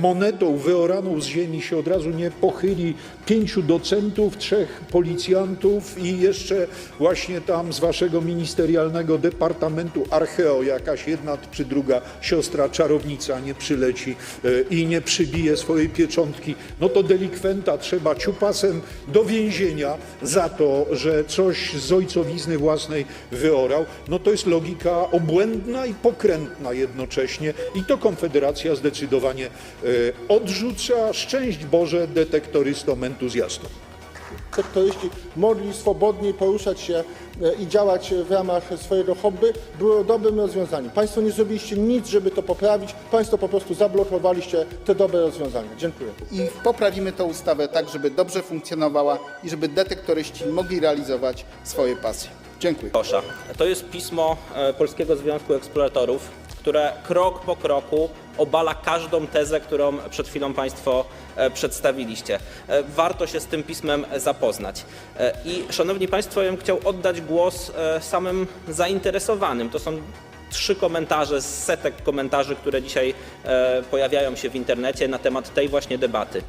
monetą wyoraną z ziemi się od razu nie pochyli pięciu docentów, trzech policjantów i jeszcze właśnie tam z waszego ministerialnego departamentu archeo jakaś jedna czy druga siostra czarownica nie przyleci e, i nie przybije swojej pieczątki, no to delikwenta trzeba ciupasem do więzienia za to, że coś z ojcowizny własnej wyorał. No to jest logika obłędna i pokrętna jednocześnie i to Konfederacja zdecydowanie odrzuca. Szczęść Boże detektorystom entuzjastom. sektoryści mogli swobodniej poruszać się e, i działać w ramach swojego hobby, było dobrym rozwiązaniem. Państwo nie zrobiliście nic, żeby to poprawić. Państwo po prostu zablokowaliście te dobre rozwiązania. Dziękuję. i poprawimy tę ustawę tak, żeby dobrze funkcjonowała i żeby detektoryści mogli realizować swoje pasje. Dziękuję. Kosza. To jest pismo e, Polskiego Związku Eksploratorów, które krok po kroku obala każdą tezę, którą przed chwilą Państwo e, przedstawiliście. E, Warto się z tym pismem zapoznać. E, I szanowni Państwo, ja bym chciał oddać głos samym zainteresowanym. To są trzy komentarze z setek komentarzy, które dzisiaj pojawiają się w internecie na temat tej właśnie debaty.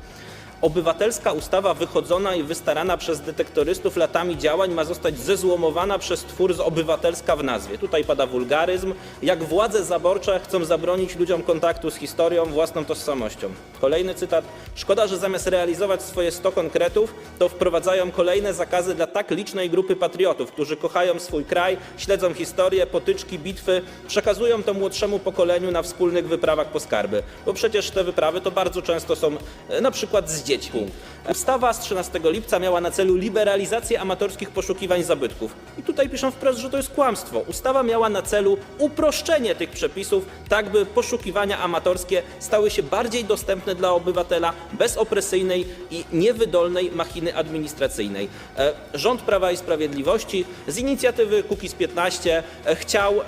Obywatelska ustawa wychodzona i wystarana przez detektorystów latami działań ma zostać zezłomowana przez twór z obywatelska w nazwie. Tutaj pada wulgaryzm. Jak władze zaborcze chcą zabronić ludziom kontaktu z historią, własną tożsamością. Kolejny cytat. Szkoda, że zamiast realizować swoje 100 konkretów, to wprowadzają kolejne zakazy dla tak licznej grupy patriotów, którzy kochają swój kraj, śledzą historię, potyczki, bitwy, przekazują to młodszemu pokoleniu na wspólnych wyprawach po skarby. Bo przecież te wyprawy to bardzo często są e, na przykład z dziećmi. Ustawa z 13 lipca miała na celu liberalizację amatorskich poszukiwań zabytków. I tutaj piszą wprost, że to jest kłamstwo. Ustawa miała na celu uproszczenie tych przepisów, tak by poszukiwania amatorskie stały się bardziej dostępne dla obywatela bez opresyjnej i niewydolnej machiny administracyjnej. E, Rząd Prawa i Sprawiedliwości z inicjatywy Kukiz 15 e, chciał e,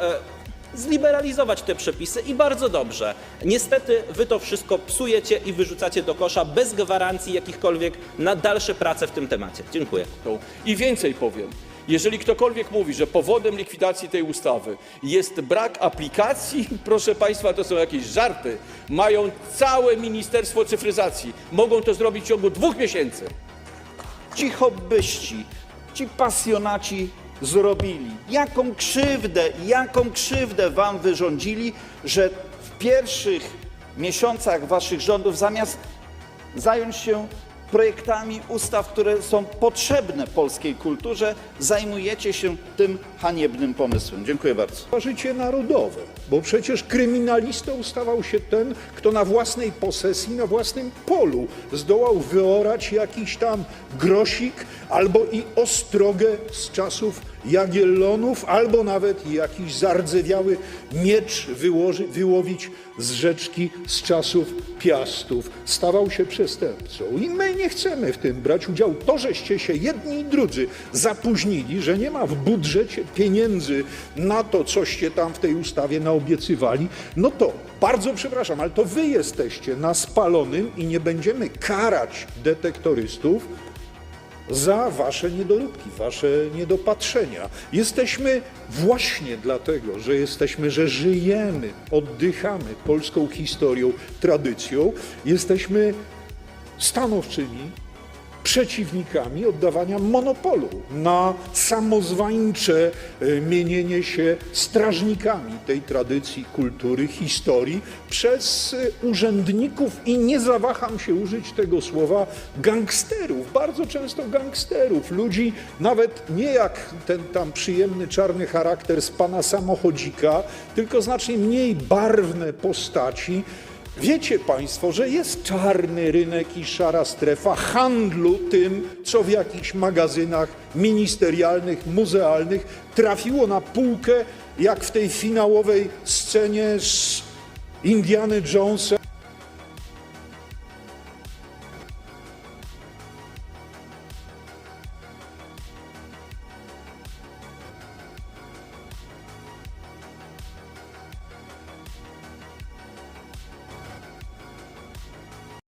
zliberalizować te przepisy i bardzo dobrze. Niestety wy to wszystko psujecie i wyrzucacie do kosza bez gwarancji jakichkolwiek na dalsze prace w tym temacie. Dziękuję. I więcej powiem. Jeżeli ktokolwiek mówi, że powodem likwidacji tej ustawy jest brak aplikacji, proszę Państwa, to są jakieś żarty. Mają całe Ministerstwo Cyfryzacji. Mogą to zrobić w ciągu dwóch miesięcy. ci hobbyści, ci pasjonaci zrobili? Jaką krzywdę, jaką krzywdę wam wyrządzili, że w pierwszych miesiącach waszych rządów zamiast zająć się projektami ustaw, które są potrzebne polskiej kulturze, zajmujecie się tym haniebnym pomysłem. Dziękuję bardzo. życie narodowe, bo przecież kryminalistą stawał się ten, kto na własnej posesji, na własnym polu zdołał wyorać jakiś tam grosik albo i ostrogę z czasów Jagiellonów, albo nawet jakiś zardzewiały miecz wyłoży, wyłowić z rzeczki z czasów Piastów. Stawał się przestępcą i my nie chcemy w tym brać udziału. To, żeście się jedni i drudzy zapóźnili, że nie ma w budżecie pieniędzy na to, coście tam w tej ustawie naobiecywali, no to bardzo przepraszam, ale to wy jesteście na spalonym i nie będziemy karać detektorystów za wasze niedoróbki, wasze niedopatrzenia. Jesteśmy właśnie dlatego, że jesteśmy, że żyjemy, oddychamy polską historią, tradycją, jesteśmy stanowczymi przeciwnikami oddawania monopolu na samozwańcze e, mienienie się strażnikami tej tradycji, kultury, historii przez e, urzędników i nie zawaham się użyć tego słowa gangsterów, bardzo często gangsterów, ludzi nawet nie jak ten tam przyjemny czarny charakter z pana samochodzika, tylko znacznie mniej barwne postaci, Wiecie Państwo, że jest czarny rynek i szara strefa handlu tym, co w jakichś magazynach ministerialnych, muzealnych trafiło na półkę, jak w tej finałowej scenie z Indiana Jonesa